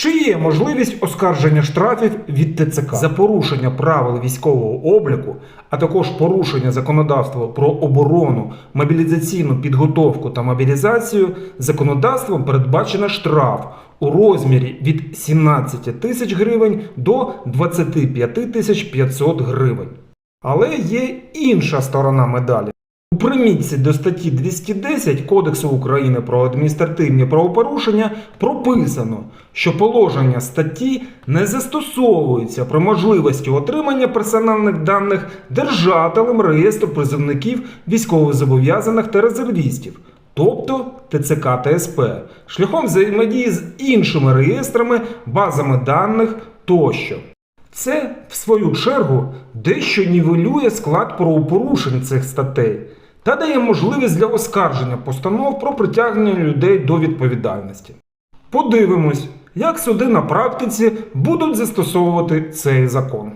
Чи є можливість оскарження штрафів від ТЦК за порушення правил військового обліку, а також порушення законодавства про оборону, мобілізаційну підготовку та мобілізацію, законодавством передбачено штраф у розмірі від 17 тисяч гривень до 25 тисяч 500 гривень. Але є інша сторона медалі. Примітці до статті 210 Кодексу України про адміністративні правопорушення прописано, що положення статті не застосовуються при можливості отримання персональних даних держателем реєстру призовників військовозобов'язаних та резервістів, тобто ТЦК та СП, шляхом взаємодії з іншими реєстрами, базами даних тощо. Це, в свою чергу, дещо нівелює склад правопорушень цих статей та дає можливість для оскарження постанов про притягнення людей до відповідальності. Подивимось, як суди на практиці будуть застосовувати цей закон.